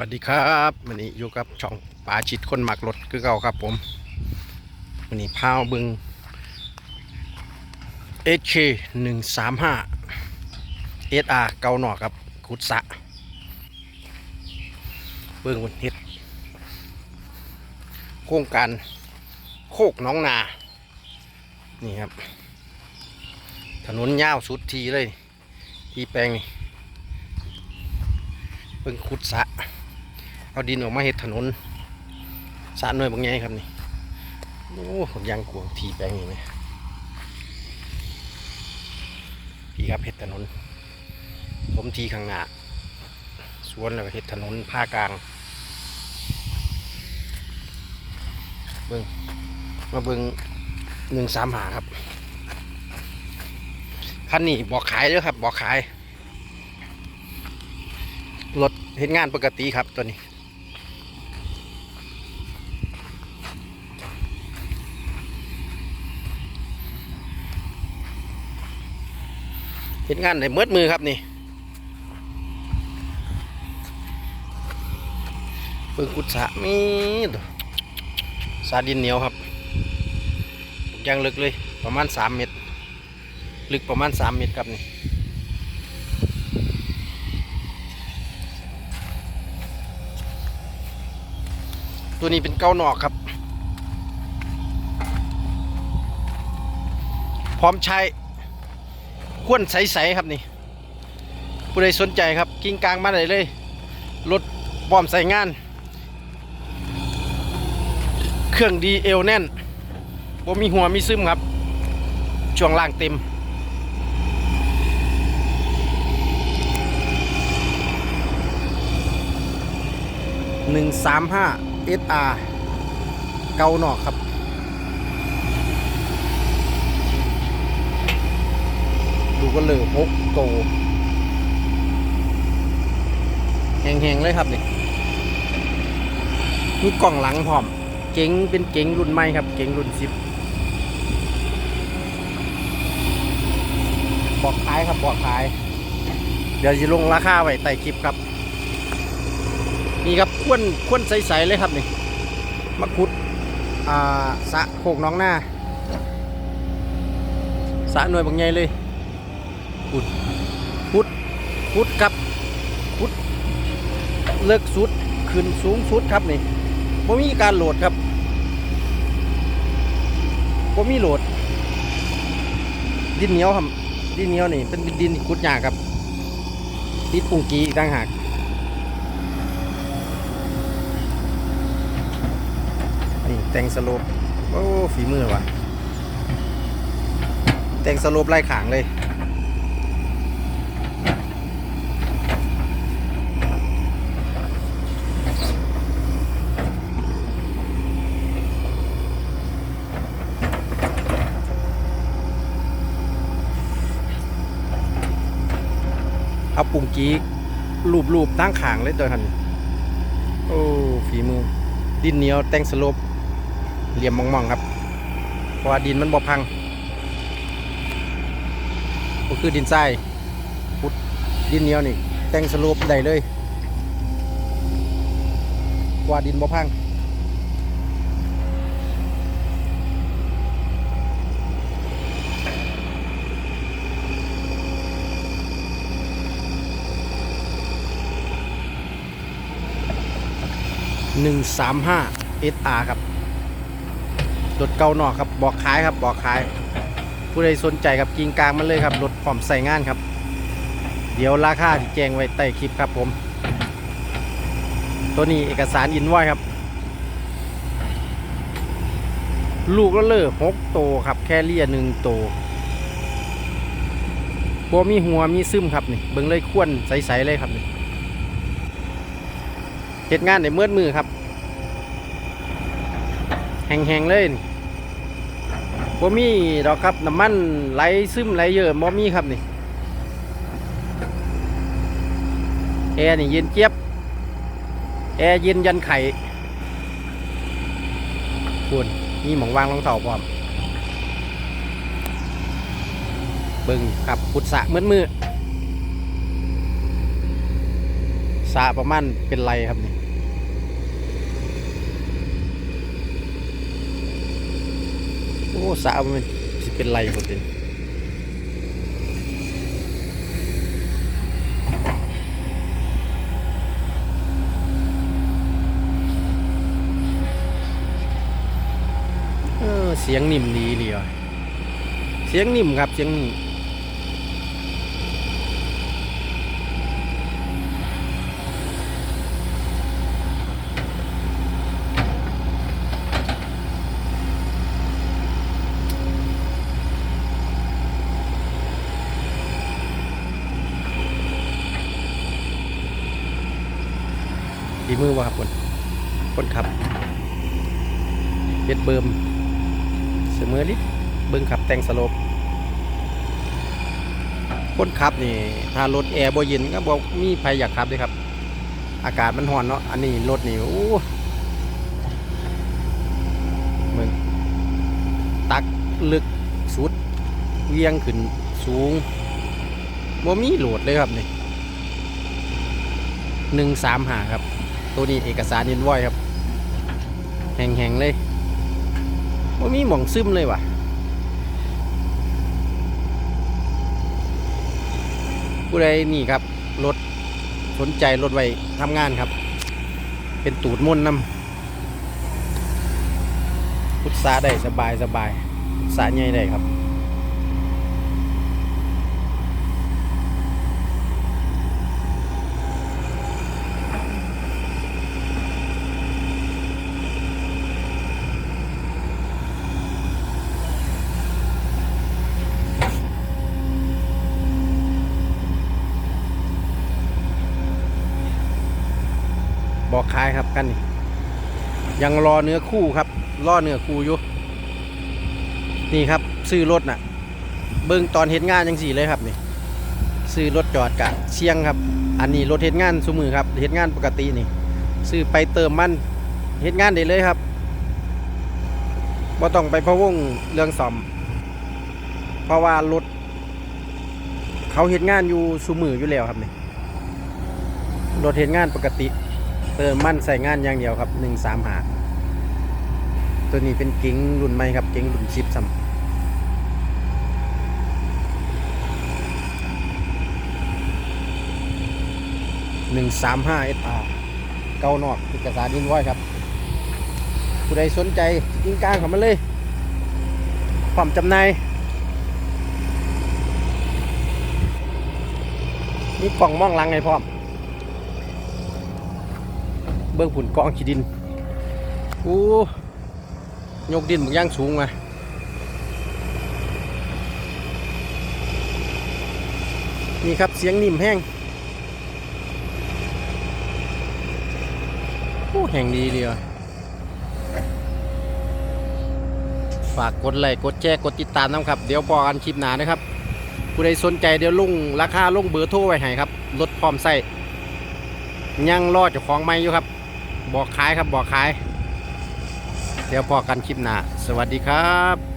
สวัสดีครับวันนี้อยู่กับช่องป่าชิดคนหมักรถคือเก่าครับผมวันนี้พาวบึง HK หนึ่งสามห้า SR เกาหนอกครับขุดสะเบิ่งบนเฮ็ด โครงการโคกน้องนา นี่ครับ ถนนยาวสุดทีเลย ที่แปลงนี่เบิ่งขุดสะ เอาดินออกมาเฮ็ดถนนสระหน่วยบางไงครับนี่โอ้ผมยังกวงทีแปลงนี่ไหมพี่ครับเฮ็ดถนน ผมทีข้างหน้าสวนแล้วก็เฮ็ดถนนภาคกลางเบิ่งมาเบิ่งหนึ่งสามหาครับคันนี้บอกขายเด้อครับบอกขายรถเห็นงานปกติครับตัวนี้ เห็นงานในเมืดมือครับนี่เปิงกุดสะมีตัวสาดินเหนียวครับยางลึกเลยประมาณสามเมตร ลึกประมาณสามเมตรครับนี่ตัวนี้เป็นเกาหนอกครับ พร้อมใช้ ควนใสๆครับนี่ ผู้ใดสนใจครับกิ้งกลางมาได้เลยรถพร้อมใส่งาน เครื่องดีเอวแน่นบ่มีหัวมีซึมครับ ช่วงล่างเต็มหนึ่งสามห้า SR เกาหนอกครับ ก็เลยพกโตแหงๆเลยครับนี่มีกล่องหลังพร้อม เก๋งเป็นเก๋งรุ่นใหม่ครับ เก๋งรุ่นสิบบอกขายครับบอกขาย เดี๋ยวจะลงราคาไว้ใต้คลิปครับ นี่ครับควนควนใสๆเลยครับนี่มาขุดอ่าสะโคกน้องหน้าสะหน่วยบางใหญ่เลย ขุดขุดขุดครับขุดเลิกสุดขึ้นสูงสุดครับนี่บ่มีการโหลดครับบ่มีโหลด ดินเหนียวครับ ดินเหนียวนี่เป็นดินขุดยากครับติดปุ่งกีอีกต่างหากนี่แต่งสโลปโอ้ฝีมือว่ะแต่งสโลปไล่ขางเลย กีรูปรูปตั้งขางเลยตัวทันโอ้ฝีมือ ดินเหนียวแต่งสลบเหลี่ยมมองๆครับเพราะว่าดินมันบ่พังก็คือดินทรายพุดดินเหนียวนี่แต่งสโลปได้เลย ว่าดินบ่พัง หนึ่งสามห้า SR ครับรถเก่านอกครับบอกขายครับบอกขาย ผู้ใดสนใจครับกิงกลางมันเลยครับรถพร้อมใส่งานครับ เดี๋ยวราคาที่แจ้งไว้ใต้คลิปครับผม ตัวนี้เอกสารอินไว้ครับ ลูกก็เลิกหกโตครับ แค่เลียหนึ่งโตวบ่มีหัวมีซึมครับนี่เบิ่งเลยควนใสๆเลยครับนี่ เหตุงานในเมื่อมือครับ แห้งๆเลยนี่บ่มีดอกครับน้ำมันไหลซึมไหลเยอะบ่มีครับนี่แอร์นี่เย็นเจี๊ยบ แอร์เย็นยันไข่คุณมีหมองวางรองเท้าพร้อมเบิ่งครับพุทธะมืดมือสาประมาณเป็นไรครับนี่ อ้สาวมันสิเป็นไรหมดเลยเออเสียงนิ่มดีเลยเสียงนิ่มครับ เสียงนิ่ม ฝีมือวะครับคนคนขับเบ็ดเบิมเสมอนิดเบิ้งขับแต่งสโลปคนขับนี่ถ้ารถแอร์บ่เย็นก็บอกมีใครอยากขับเลยครับ อากาศมันร้อนเนาะอันนี้รถนี่โอ้มึงตักลึกสุดเวียงขึ้นสูงบ่มีโหลดเลยครับนี่หนึ่งสามหาครับ ตัวนี้เอกสารยินไว้ครับ แห้งๆเลยว่ามีหม่องซึมเลยว่ะผู้ใดนี่ครับ รถสนใจรถไว้ทำงานครับ เป็นตูดมุ่นนำพุทธาได้สบายสบายพุทธาใหญ่ได้ครับ ครับกันนี่ยังรอเนื้อคู่ครับรอเนื้อคู่อยู่นี่ครับซื้อรถน่ะ เบิ่งตอนเห็นงานยังสี่เลยครับนี่ซื้อรถจอดกะเชียงครับ อันนี้รถเห็นงานสมือครับเห็นงานปกตินี่ซื้อไปเติมมันเห็นงานได้เลยครับบ่ต้องไปพะวงเรื่องซ่อมเพราะว่ารถเขาเห็นงานอยู่สมืออยู่แล้วครับนี่รถเห็นงานปกติ เติมมั่นใส่งานอย่างเดียวครับหนึ่งสามหาตัวนี้เป็นเก๋งรุ่นใหม่ครับเก๋งรุ่นชิปซ้ำหนึ่งสามห้าเอสอาเกานอกเอกสารยินไว้ครับ ผู้ใดสนใจยิงกลางเข้ามาเลยพร้อมจำนายมีกล่องมองลังให้พร้อม เบื้องผุนกองขี้ดินอู้ยกดินบางย่างสูงมานี่ครับเสียงนิ่มแห้งโอ้แห่งดีเดียวฝากกดไลค์กดแชร์กดติดตามนะครับ เดี๋ยวพอกันคลิปหนานะครับผู้ใดสนใจเดี๋ยวลุงราคาลุงเบอร์โทรไว้ให้ครับ รถพร้อมใส่ยังรอเจ้าของไม่อยู่ครับ บอกขายครับบอกขาย เดี๋ยวพอกันคลิปหน้า สวัสดีครับ